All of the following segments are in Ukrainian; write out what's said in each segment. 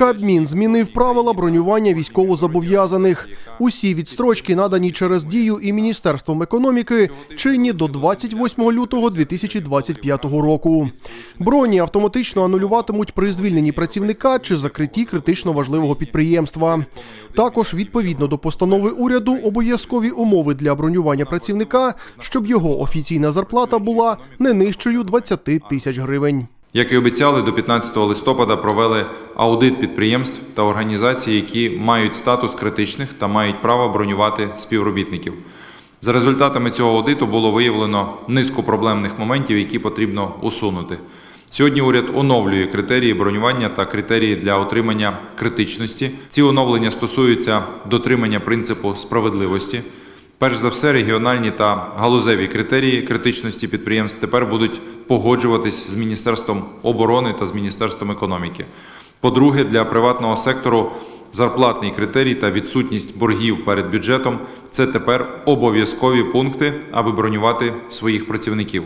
Кабмін змінив правила бронювання військовозобов'язаних. Усі відстрочки надані через дію і Міністерством економіки чинні до 28 лютого 2025 року. Броні автоматично анулюватимуть при звільненні працівника чи закритті критично важливого підприємства. Також відповідно до постанови уряду обов'язкові умови для бронювання працівника, щоб його офіційна зарплата була не нижчою 20 тисяч гривень. Як і обіцяли, до 15 листопада провели аудит підприємств та організацій, які мають статус критичних та мають право бронювати співробітників. За результатами цього аудиту було виявлено низку проблемних моментів, які потрібно усунути. Сьогодні уряд оновлює критерії бронювання та критерії для отримання критичності. Ці оновлення стосуються дотримання принципу справедливості. Перш за все, регіональні та галузеві критерії критичності підприємств тепер будуть погоджуватись з Міністерством оборони та з Міністерством економіки. По-друге, для приватного сектору зарплатний критерій та відсутність боргів перед бюджетом це тепер обов'язкові пункти, аби бронювати своїх працівників.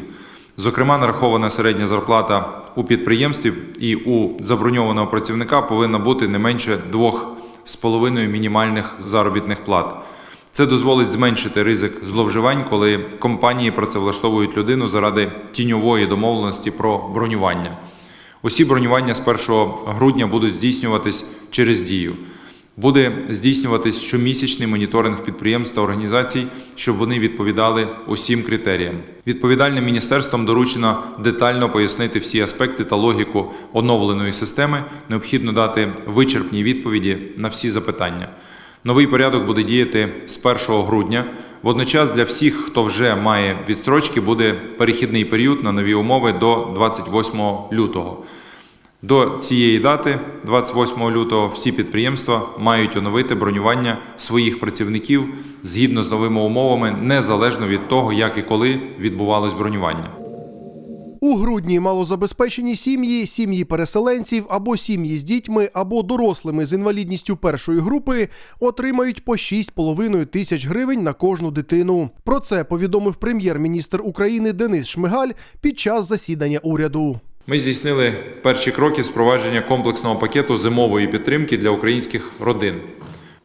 Зокрема, нарахована середня зарплата у підприємстві і у заброньованого працівника повинна бути не менше двох з половиною мінімальних заробітних плат. Це дозволить зменшити ризик зловживань, коли компанії працевлаштовують людину заради тіньової домовленості про бронювання. Усі бронювання з 1 грудня будуть здійснюватись через дію. Буде здійснюватись щомісячний моніторинг підприємств та організацій, щоб вони відповідали усім критеріям. Відповідальним міністерством доручено детально пояснити всі аспекти та логіку оновленої системи. Необхідно дати вичерпні відповіді на всі запитання. Новий порядок буде діяти з 1 грудня. Водночас для всіх, хто вже має відстрочки, буде перехідний період на нові умови до 28 лютого. До цієї дати, 28 лютого, всі підприємства мають оновити бронювання своїх працівників згідно з новими умовами, незалежно від того, як і коли відбувалось бронювання. У грудні малозабезпечені сім'ї, сім'ї переселенців або сім'ї з дітьми, або дорослими з інвалідністю першої групи отримають по 6,5 тисяч гривень на кожну дитину. Про це повідомив прем'єр-міністр України Денис Шмигаль під час засідання уряду. Ми здійснили перші кроки з комплексного пакету зимової підтримки для українських родин.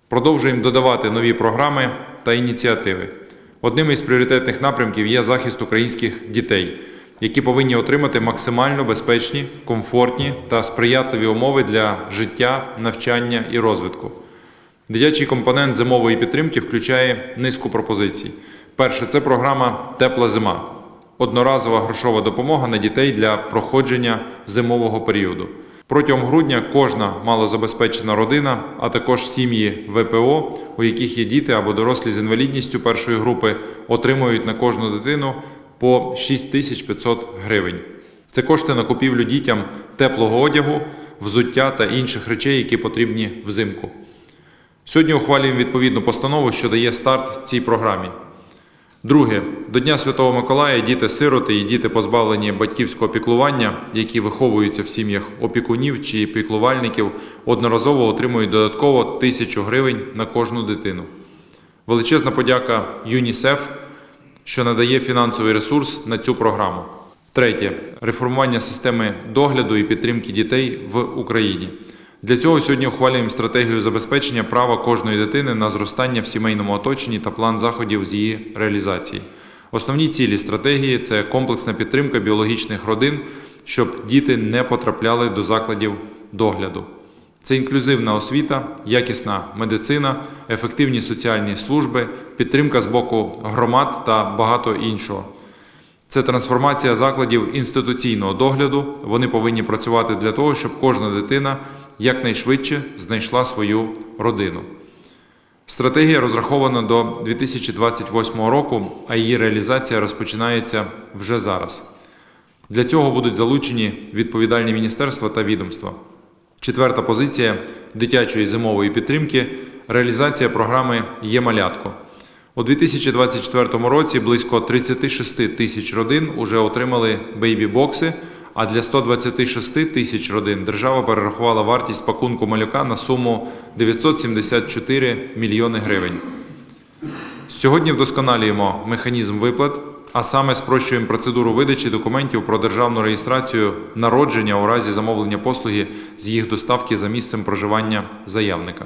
Продовжуємо додавати нові програми та ініціативи. Одним із пріоритетних напрямків є захист українських дітей, які повинні отримати максимально безпечні, комфортні та сприятливі умови для життя, навчання і розвитку. Дитячий компонент зимової підтримки включає низку пропозицій. Перше це програма Тепла зима одноразова грошова допомога на дітей для проходження зимового періоду. Протягом грудня кожна малозабезпечена родина, а також сім'ї ВПО, у яких є діти або дорослі з інвалідністю першої групи, отримують на кожну дитину по 6500 гривень. Це кошти на купівлю дітям теплого одягу, взуття та інших речей, які потрібні взимку. Сьогодні ухвалюємо відповідну постанову, що дає старт цій програмі. Друге, до Дня Святого Миколая діти-сироти і діти, позбавлені батьківського піклування, які виховуються в сім'ях опікунів чи піклувальників, одноразово отримують додатково тисячу гривень на кожну дитину. Величезна подяка ЮНІСЕФ, що надає фінансовий ресурс на цю програму. Третє реформування системи догляду і підтримки дітей в Україні. Для цього сьогодні ухвалюємо стратегію забезпечення права кожної дитини на зростання в сімейному оточенні та план заходів з її реалізації. Основні цілі стратегії це комплексна підтримка біологічних родин, щоб діти не потрапляли до закладів догляду. Це інклюзивна освіта, якісна медицина, ефективні соціальні служби, підтримка з боку громад та багато іншого. Це трансформація закладів інституційного догляду. Вони повинні працювати для того, щоб кожна дитина якнайшвидше знайшла свою родину. Стратегія розрахована до 2028 року, а її реалізація розпочинається вже зараз. Для цього будуть залучені відповідальні міністерства та відомства. Четверта позиція дитячої зимової підтримки реалізація програми Є малятко. У 2024 році близько 36 тисяч родин вже отримали бейбі-бокси, а для 126 тисяч родин держава перерахувала вартість пакунку малюка на суму 974 мільйони гривень. Сьогодні вдосконалюємо механізм виплат, а саме спрощуємо процедуру видачі документів про державну реєстрацію народження у разі замовлення послуги з їх доставки за місцем проживання заявника.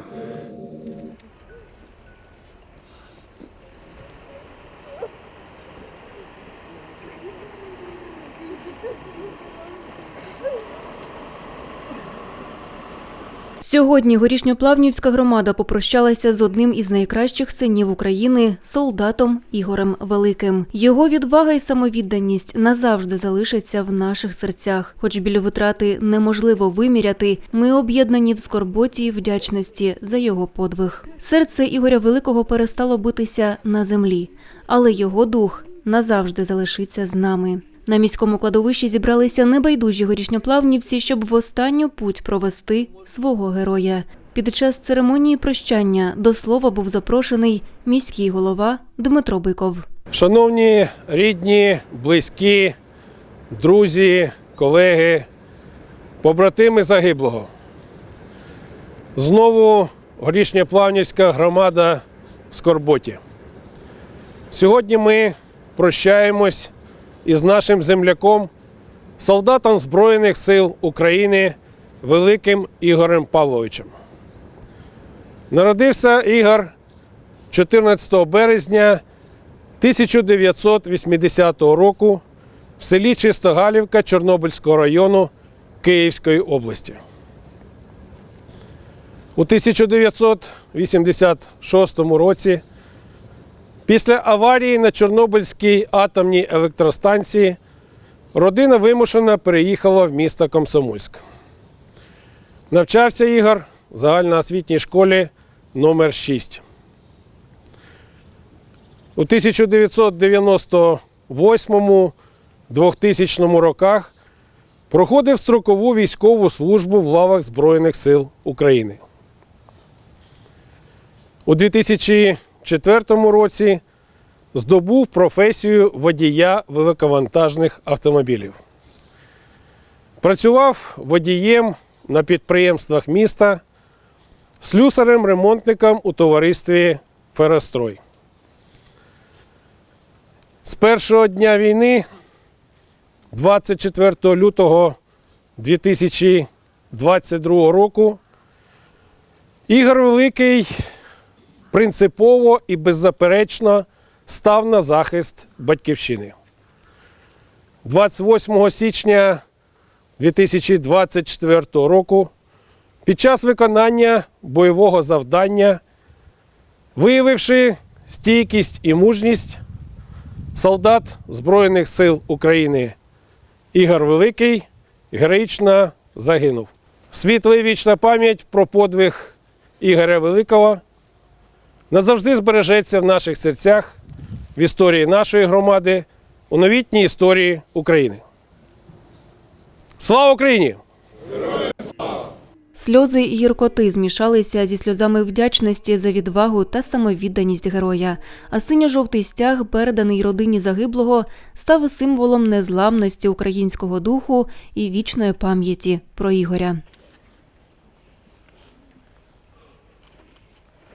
Сьогодні горішньоплавнівська громада попрощалася з одним із найкращих синів України солдатом Ігорем Великим. Його відвага і самовідданість назавжди залишаться в наших серцях. Хоч біль витрати неможливо виміряти, ми об'єднані в скорботі і вдячності за його подвиг. Серце Ігоря Великого перестало битися на землі, але його дух назавжди залишиться з нами. На міському кладовищі зібралися небайдужі горішньоплавнівці, щоб в останню путь провести свого героя. Під час церемонії прощання до слова був запрошений міський голова Дмитро Биков. Шановні рідні, близькі, друзі, колеги, побратими загиблого. Знову горішньоплавнівська громада в Скорботі. Сьогодні ми прощаємось із нашим земляком, солдатом Збройних сил України Великим Ігорем Павловичем. Народився Ігор 14 березня 1980 року в селі Чистогалівка Чорнобильського району Київської області. У 1986 році після аварії на Чорнобильській атомній електростанції родина вимушено переїхала в місто Комсомольськ. Навчався Ігор в загальноосвітній школі номер 6 У 1998-2000 роках проходив строкову військову службу в лавах Збройних сил України. У 2004 році здобув професію водія великовантажних автомобілів. Працював водієм на підприємствах міста, слюсарем-ремонтником у товаристві Ферострой. З першого дня війни, 24 лютого 2022 року, Ігор Великий принципово і беззаперечно став на захист батьківщини. 28 січня 2024 року під час виконання бойового завдання, виявивши стійкість і мужність, солдат Збройних сил України Ігор Великий героїчно загинув. Світла вічна пам'ять про подвиг Ігоря Великого назавжди збережеться в наших серцях, в історії нашої громади, у новітній історії України. Слава Україні! Сльози і гіркоти змішалися зі сльозами вдячності за відвагу та самовідданість героя. А синьо-жовтий стяг, переданий родині загиблого, став символом незламності українського духу і вічної пам'яті про Ігоря.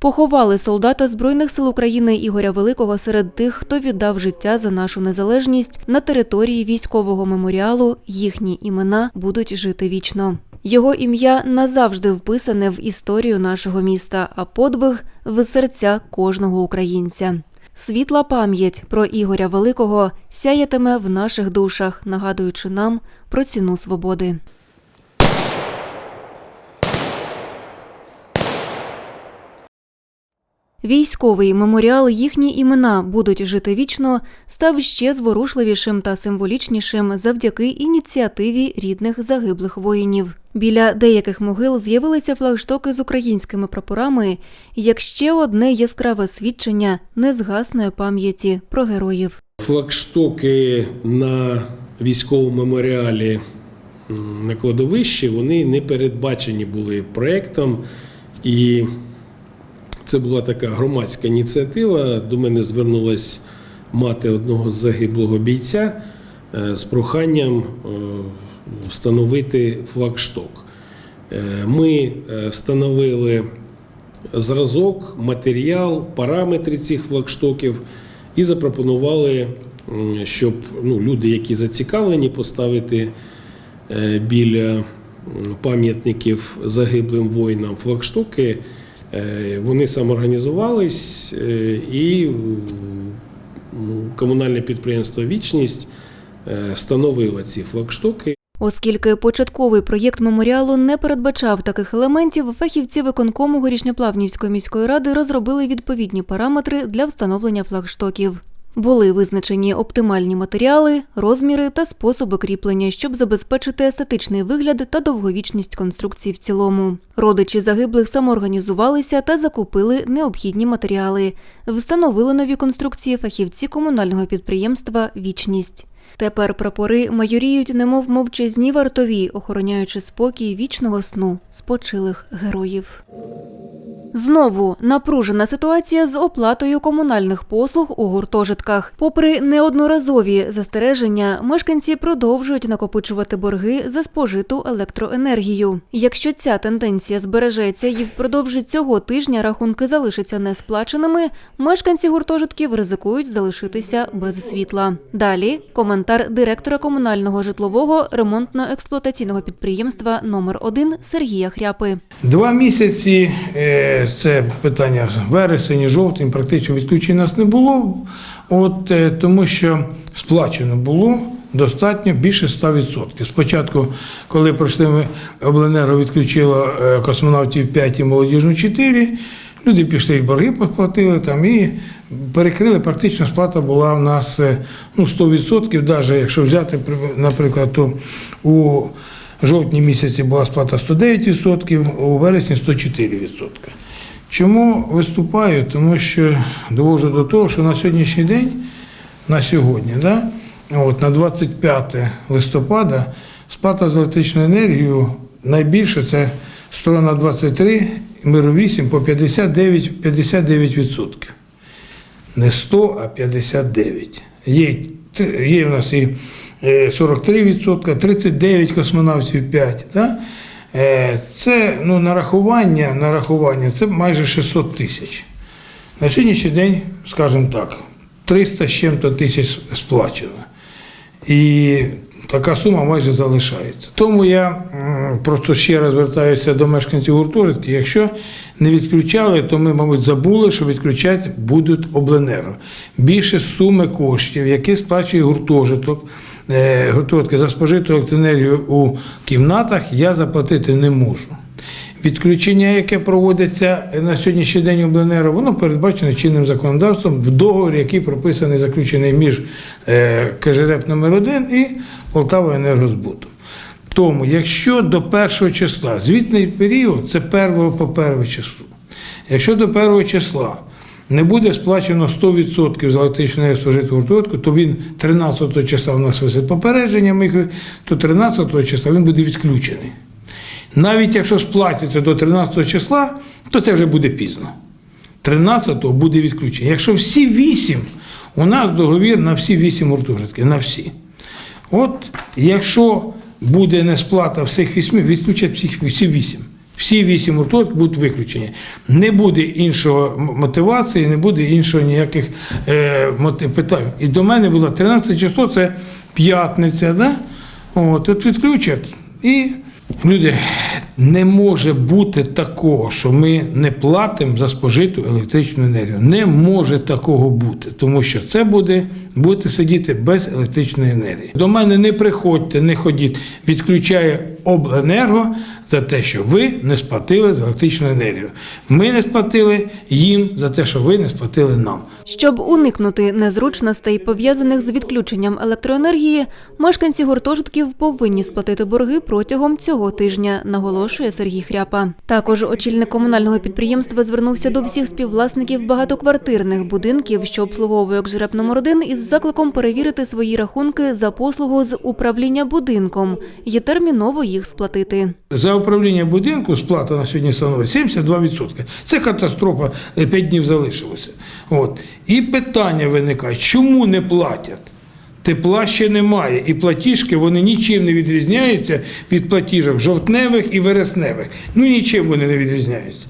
Поховали солдата Збройних сил України Ігоря Великого серед тих, хто віддав життя за нашу незалежність на території військового меморіалу. Їхні імена будуть жити вічно. Його ім'я назавжди вписане в історію нашого міста, а подвиг в серця кожного українця. Світла пам'ять про Ігоря Великого сяятиме в наших душах, нагадуючи нам про ціну свободи. Військовий меморіал їхні імена будуть жити вічно став ще зворушливішим та символічнішим завдяки ініціативі рідних загиблих воїнів. Біля деяких могил з'явилися флагштоки з українськими прапорами, як ще одне яскраве свідчення незгасної пам'яті про героїв. Флагштоки на військовому меморіалі на кладовищі вони не передбачені були проєктом. І це була така громадська ініціатива. До мене звернулась мати одного з загиблого бійця е, з проханням е, встановити флагшток. Е, Ми встановили зразок, матеріал, параметри цих флагштоків і запропонували щоб ну, люди, які зацікавлені поставити біля пам'ятників загиблим воїнам флагштоки, вони самоорганізувались е, і комунальне підприємство Вічність е, встановило ці флагштоки. Оскільки початковий проєкт меморіалу не передбачав таких елементів, фахівці виконкому Горішньоплавнівської міської ради розробили відповідні параметри для встановлення флагштоків. Були визначені оптимальні матеріали, розміри та способи кріплення, щоб забезпечити естетичний вигляд та довговічність конструкції в цілому. Родичі загиблих самоорганізувалися та закупили необхідні матеріали. Встановили нові конструкції фахівці комунального підприємства Вічність. Тепер прапори майоріють, немов мовчазні вартові, охороняючи спокій вічного сну спочилих героїв. Знову напружена ситуація з оплатою комунальних послуг у гуртожитках. Попри неодноразові застереження, мешканці продовжують накопичувати борги за спожиту електроенергію. Якщо ця тенденція збережеться і впродовж цього тижня рахунки залишаться несплаченими, мешканці гуртожитків ризикують залишитися без світла. Далі коментар директора комунального житлового ремонтно-експлуатаційного підприємства номер 1 Сергія Хряпи. Два місяці е, це питання вересень, жовтень, практично відключень нас не було, от, е, тому що сплачено було достатньо більше 100%. Спочатку, коли пройшли ми, обленерго відключило е, космонавтів 5 і молодіжну 4, люди пішли і борги поплатили там і перекрили, практично сплата була в нас е, ну, 100%, навіть якщо взяти, наприклад, то у жовтні місяці була сплата 109%, у вересні 104%. Чому виступаю? Тому що довожу до того, що на сьогоднішній день, на сьогодні, да, от, на 25 листопада сплата за електричну енергію найбільше це сторона 23, миру 8 по 59, 59%. Не 100, а 59. Є, є в нас і е, 43%, 39 космонавтів 5. Да? Е, Це ну, нарахування, нарахування це майже 600 тисяч. На сьогоднішній день, скажімо так, 300 з чим-то тисяч сплачено. І така сума майже залишається. Тому я просто ще раз звертаюся до мешканців гуртожитків. Якщо не відключали, то ми, мабуть, забули, що відключати будуть обленерго. Більше суми коштів, які сплачує гуртожиток, е, гуртожитки за спожиту електроенергію у кімнатах, я заплатити не можу. Відключення, яке проводиться на сьогоднішній день обленерго, воно передбачено чинним законодавством в договорі, який прописаний, заключений між е, КЖРЕП номер 1 і Полтава енергозбутом. Тому, якщо до першого числа, звітний період це 1 по 1 число. Якщо до 1 числа не буде сплачено 100% за електричну енергію спожиту гуртожитку, то він 13 числа у нас висить попередження, то 13 числа він буде відключений. Навіть якщо сплатиться до 13 числа, то це вже буде пізно. 13-го буде відключення. Якщо всі 8, у нас договір на всі 8 гуртожитків, на всі. От якщо буде несплата всіх вісьми, відключать всіх, всі вісім. Всі вісім урток будуть виключені. Не буде іншого мотивації, не буде іншого ніяких е, мотив, питань. І до мене було 13 число, це п'ятниця, да? От, от відключать. І люди, не може бути такого, що ми не платимо за спожиту електричну енергію. Не може такого бути, тому що це буде будете сидіти без електричної енергії. До мене не приходьте, не ходіть. Відключає обленерго за те, що ви не сплатили за електричну енергію. Ми не сплатили їм за те, що ви не сплатили нам. Щоб уникнути незручностей, пов'язаних з відключенням електроенергії, мешканці гуртожитків повинні сплатити борги протягом цього тижня, наголошує Сергій Хряпа. Також очільник комунального підприємства звернувся до всіх співвласників багатоквартирних будинків, що обслуговує номер 1 із закликом перевірити свої рахунки за послугу з управління будинком і терміново їх сплатити. За управління будинку сплата на сьогодні становить 72%. Це катастрофа, 5 днів залишилося. От. І питання виникає, чому не платять? Тепла ще немає, і платіжки вони нічим не відрізняються від платіжок жовтневих і вересневих. Ну нічим вони не відрізняються.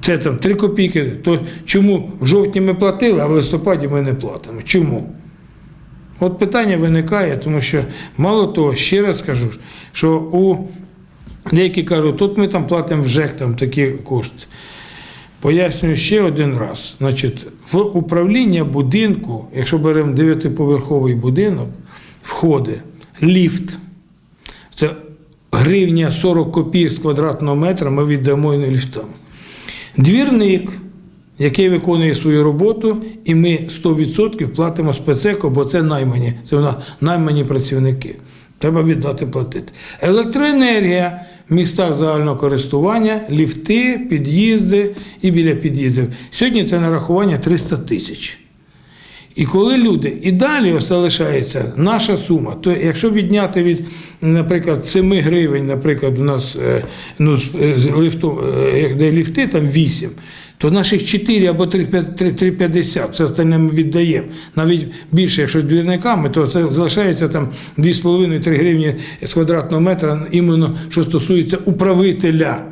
Це там 3 копійки. То чому в жовтні ми платили, а в листопаді ми не платимо? Чому? От питання виникає, тому що мало того, ще раз скажу, що у деякі кажуть, тут ми там платимо в ЖЕК там такі кошти. Пояснюю ще один раз. Значить, в управління будинку, якщо беремо дев'ятиповерховий будинок, входить ліфт. Це гривня 40 копійок з квадратного метра ми віддамо ліфтам. Двірник, який виконує свою роботу, і ми 100% платимо спецеко, бо це наймані, це вона наймані працівники. Треба віддати платити. Електроенергія в містах загального користування, ліфти, під'їзди і біля під'їздів. Сьогодні це нарахування 300 тисяч. І коли люди і далі залишається наша сума, то якщо відняти від, наприклад, 7 гривень, наприклад, у нас е, ну, е, ліфту, е, де ліфти там 8, то наших 4 або 3,50, все остальне ми віддаємо. Навіть більше, якщо двірниками, то це залишається там 2,5-3 гривні з квадратного метра, іменно що стосується управителя.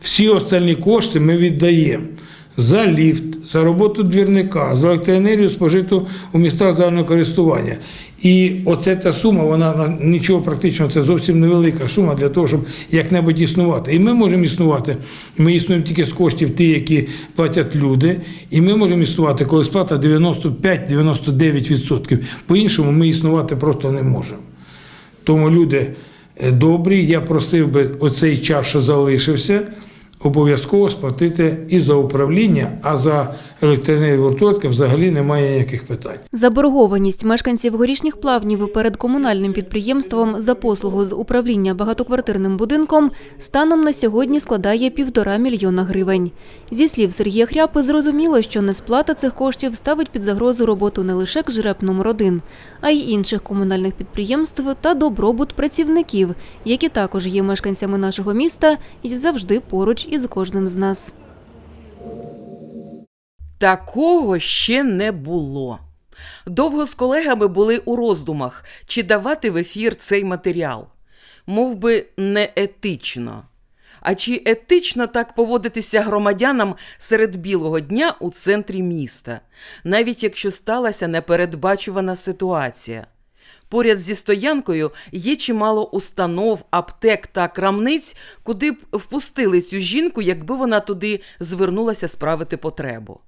Всі остальні кошти ми віддаємо за ліфт, за роботу двірника, за електроенергію спожиту у містах загального користування. І оце та сума, вона на- нічого практично, це зовсім невелика сума для того, щоб як-небудь існувати. І ми можемо існувати. Ми існуємо тільки з коштів ті, які платять люди. І ми можемо існувати, коли сплата 95-99%. По-іншому ми існувати просто не можемо. Тому люди е, добрі, я просив би оцей час, що залишився, обов'язково сплатити і за управління, а за електроенергію гуртожитка взагалі немає ніяких питань. Заборгованість мешканців горішніх плавнів перед комунальним підприємством за послугу з управління багатоквартирним будинком станом на сьогодні складає півтора мільйона гривень. Зі слів Сергія Хряпи, зрозуміло, що несплата цих коштів ставить під загрозу роботу не лише КЖРЕП номер 1 а й інших комунальних підприємств та добробут працівників, які також є мешканцями нашого міста і завжди поруч із кожним з нас. Такого ще не було. Довго з колегами були у роздумах, чи давати в ефір цей матеріал. Мов би, не. А чи етично так поводитися громадянам серед білого дня у центрі міста, навіть якщо сталася непередбачувана ситуація? Поряд зі стоянкою є чимало установ, аптек та крамниць, куди б впустили цю жінку, якби вона туди звернулася справити потребу.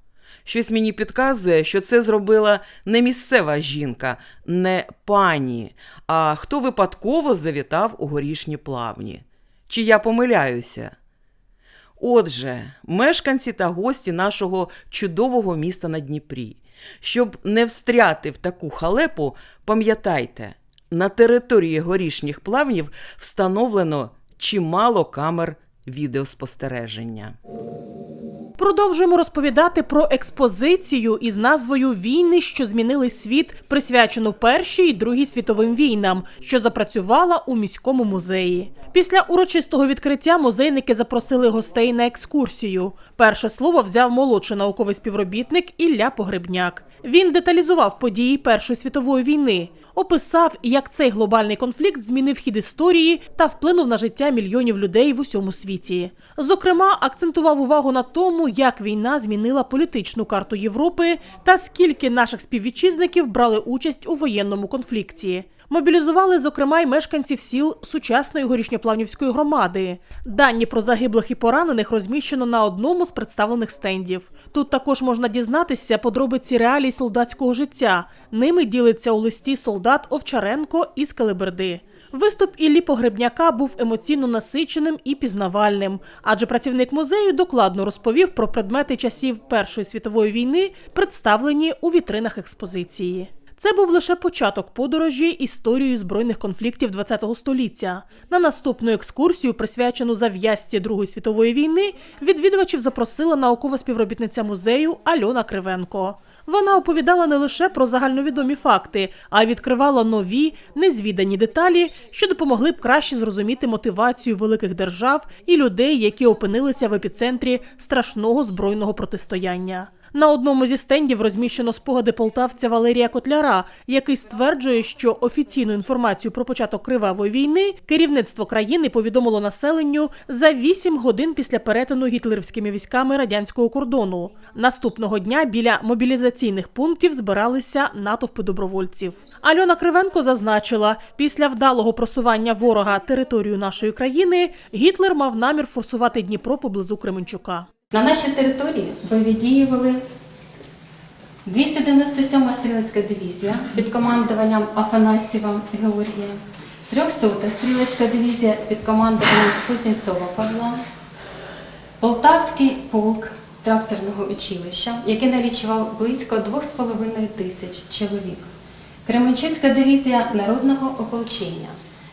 Щось мені підказує, що це зробила не місцева жінка, не пані, а хто випадково завітав у горішні плавні. Чи я помиляюся? Отже, мешканці та гості нашого чудового міста на Дніпрі. Щоб не встряти в таку халепу, пам'ятайте, на території горішніх плавнів встановлено чимало камер відеоспостереження. Продовжуємо розповідати про експозицію із назвою Війни, що змінили світ, присвячену Першій і Другій світовим війнам, що запрацювала у міському музеї. Після урочистого відкриття музейники запросили гостей на екскурсію. Перше слово взяв молодший науковий співробітник Ілля Погребняк. Він деталізував події Першої світової війни, описав, як цей глобальний конфлікт змінив хід історії та вплинув на життя мільйонів людей в усьому світі. Зокрема, акцентував увагу на тому, як війна змінила політичну карту Європи та скільки наших співвітчизників брали участь у воєнному конфлікті. Мобілізували, зокрема, й мешканців сіл сучасної горішньоплавнівської громади. Дані про загиблих і поранених розміщено на одному з представлених стендів. Тут також можна дізнатися подробиці реалій солдатського життя. Ними ділиться у листі солдат Овчаренко із Калиберди. Виступ Іллі Погребняка був емоційно насиченим і пізнавальним, адже працівник музею докладно розповів про предмети часів Першої світової війни, представлені у вітринах експозиції. Це був лише початок подорожі історією збройних конфліктів ХХ століття. На наступну екскурсію, присвячену зав'язці Другої світової війни, відвідувачів запросила наукова співробітниця музею Альона Кривенко. Вона оповідала не лише про загальновідомі факти, а відкривала нові, незвідані деталі, що допомогли б краще зрозуміти мотивацію великих держав і людей, які опинилися в епіцентрі страшного збройного протистояння. На одному зі стендів розміщено спогади полтавця Валерія Котляра, який стверджує, що офіційну інформацію про початок кривавої війни керівництво країни повідомило населенню за 8 годин після перетину гітлерівськими військами радянського кордону. Наступного дня біля мобілізаційних пунктів збиралися натовпи добровольців. Альона Кривенко зазначила, після вдалого просування ворога територію нашої країни Гітлер мав намір форсувати Дніпро поблизу Кременчука. На нашій території бойові дії вели 297-ма стрілецька дивізія під командуванням Афанасьєва Георгія, 300-та стрілецька дивізія під командуванням Кузнєцова Павла, Полтавський полк тракторного училища, який налічував близько 2,5 тисяч чоловік, Кременчуцька дивізія народного ополчення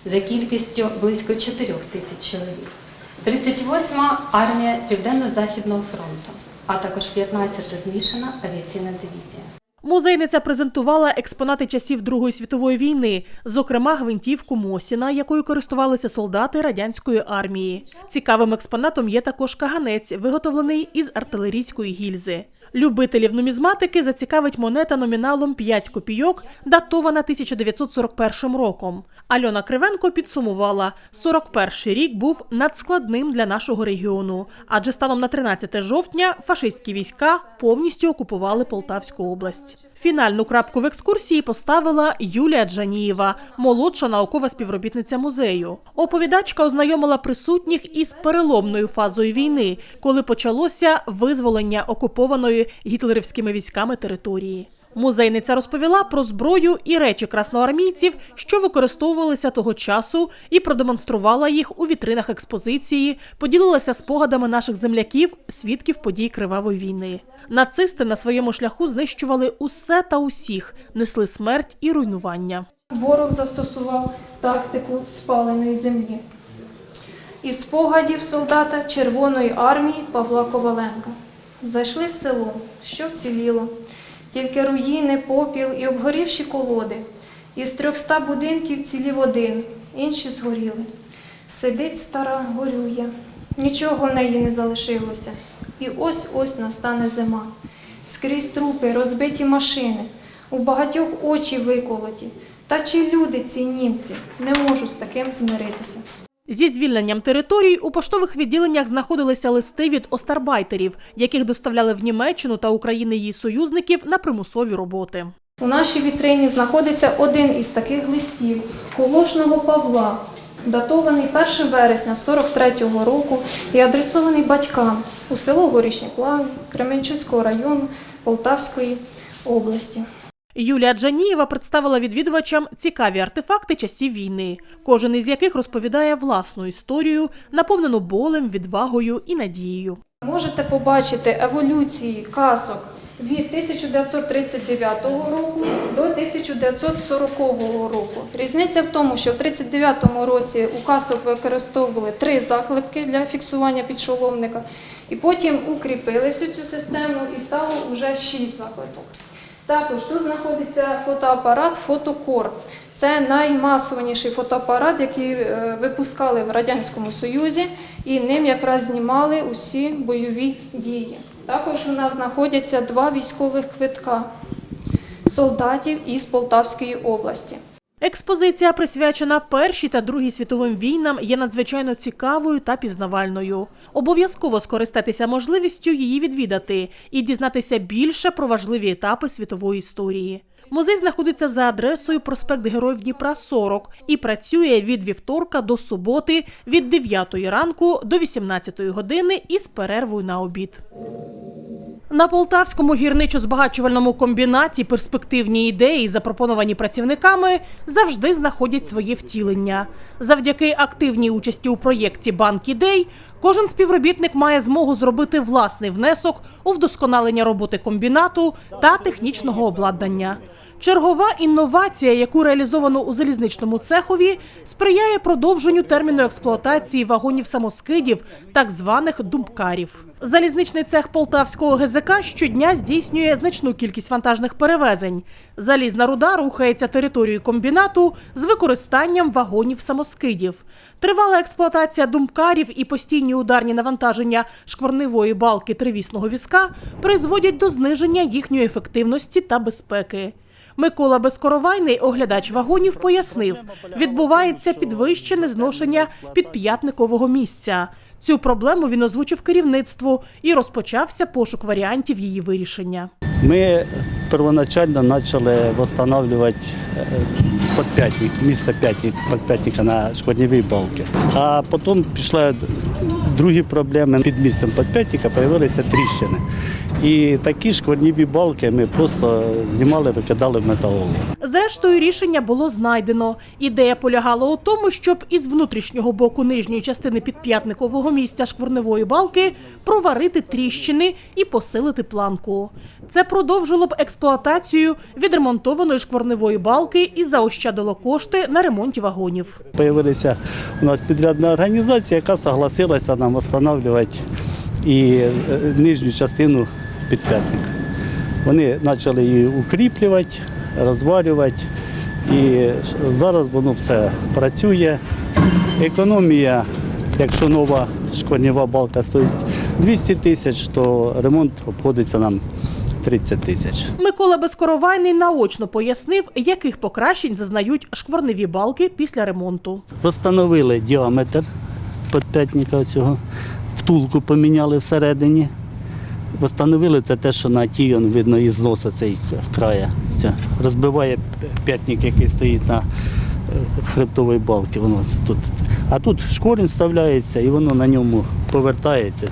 за кількістю близько 4 тисяч чоловік. 38-ма армія Південно-Західного фронту, а також 15-та змішана авіаційна дивізія. Музейниця презентувала експонати часів Другої світової війни, зокрема гвинтівку Мосіна, якою користувалися солдати радянської армії. Цікавим експонатом є також каганець, виготовлений із артилерійської гільзи. Любителів нумізматики зацікавить монета номіналом 5 копійок, датована 1941 роком. Альона Кривенко підсумувала, 41 рік був надскладним для нашого регіону, адже станом на 13 жовтня фашистські війська повністю окупували Полтавську область. Фінальну крапку в екскурсії поставила Юлія Джанієва, молодша наукова співробітниця музею. Оповідачка ознайомила присутніх із переломною фазою війни, коли почалося визволення окупованої гітлерівськими військами території. Музейниця розповіла про зброю і речі красноармійців, що використовувалися того часу, і продемонструвала їх у вітринах експозиції, поділилася спогадами наших земляків, свідків подій кривавої війни. Нацисти на своєму шляху знищували усе та усіх, несли смерть і руйнування. Ворог застосував тактику спаленої землі. Із спогадів солдата Червоної армії Павла Коваленка. Зайшли в село, що вціліло, тільки руїни, попіл і обгорівші колоди. Із трьохста будинків цілів один, інші згоріли. Сидить стара, горює, нічого в неї не залишилося. І ось-ось настане зима. Скрізь трупи, розбиті машини, у багатьох очі виколоті. Та чи люди ці німці? Не можу з таким змиритися. Зі звільненням територій у поштових відділеннях знаходилися листи від остарбайтерів, яких доставляли в Німеччину та України її союзників на примусові роботи. У нашій вітрині знаходиться один із таких листів Колошного Павла, датований 1 вересня 43-го року і адресований батькам у село Горішні Плавні Кременчуцького району Полтавської області. Юлія Джанієва представила відвідувачам цікаві артефакти часів війни, кожен із яких розповідає власну історію, наповнену болем, відвагою і надією. Можете побачити еволюції казок від 1939 року до 1940 року. Різниця в тому, що в 1939 році у казок використовували три заклепки для фіксування підшоломника, і потім укріпили всю цю систему і стало вже шість заклепок. Також тут знаходиться фотоапарат Фотокор. Це наймасованіший фотоапарат, який е, випускали в Радянському Союзі, і ним якраз знімали усі бойові дії. Також у нас знаходяться два військових квитка солдатів із Полтавської області. Експозиція, присвячена Першій та Другій світовим війнам, є надзвичайно цікавою та пізнавальною. Обов'язково скористатися можливістю її відвідати і дізнатися більше про важливі етапи світової історії. Музей знаходиться за адресою проспект Героїв Дніпра 40 і працює від вівторка до суботи від 9 ранку до 18 години із перервою на обід. На полтавському гірничо-збагачувальному комбінаті перспективні ідеї, запропоновані працівниками, завжди знаходять своє втілення. Завдяки активній участі у проєкті Банк ідей кожен співробітник має змогу зробити власний внесок у вдосконалення роботи комбінату та технічного обладнання. Чергова інновація, яку реалізовано у залізничному цехові, сприяє продовженню терміну експлуатації вагонів самоскидів, так званих думпкарів. Залізничний цех полтавського ГЗК щодня здійснює значну кількість вантажних перевезень. Залізна руда рухається територією комбінату з використанням вагонів самоскидів. Тривала експлуатація думкарів і постійні ударні навантаження шкварнивої балки тривісного візка призводять до зниження їхньої ефективності та безпеки. Микола Безкоровайний, оглядач вагонів, пояснив, відбувається підвищене зношення підп'ятникового місця. Цю проблему він озвучив керівництву і розпочався пошук варіантів її вирішення. Мы первоначально начали восстанавливать э, подпятник, місце п'ятник, подпятника на шкодневій балки. А потім пішли другі проблеми. Під місцем подпятника з'явилися тріщини. І такі шкварніві балки ми просто знімали, викидали в металолом. Зрештою, рішення було знайдено. Ідея полягала у тому, щоб із внутрішнього боку нижньої частини підп'ятникового місця шкварневої балки проварити тріщини і посилити планку. Це продовжило б експлуатацію відремонтованої шкварневої балки і заощадило кошти на ремонті вагонів. Появилася у нас підрядна організація, яка согласилася нам встановлювати і е, нижню частину підп'ятника. Вони почали її укріплювати, розварювати. І зараз воно все працює. Економія, якщо нова школьнева балка стоїть 200 тисяч, то ремонт обходиться нам 30 тисяч. Микола Безкоровайний наочно пояснив, яких покращень зазнають шкварневі балки після ремонту. Встановили діаметр підп'ятника цього, втулку поміняли всередині. Встановили це те, що на тій видно із носа цей края. Це розбиває п'ятник, який стоїть на е, хребтовій балці. Воно це тут. А тут шкорінь вставляється і воно на ньому повертається.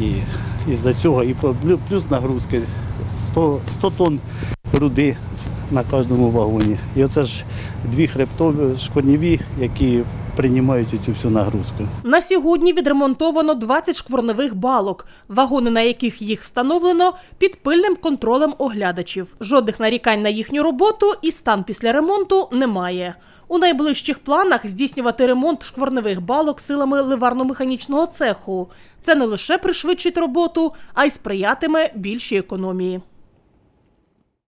І із-за цього і плюс нагрузки 100, 100 тонн руди на кожному вагоні. І оце ж дві хребтові шкорніві, які приймають цю всю нагрузку. На сьогодні відремонтовано 20 шкварневих балок, вагони на яких їх встановлено під пильним контролем оглядачів. Жодних нарікань на їхню роботу і стан після ремонту немає. У найближчих планах здійснювати ремонт шкварневих балок силами ливарно-механічного цеху. Це не лише пришвидшить роботу, а й сприятиме більшій економії.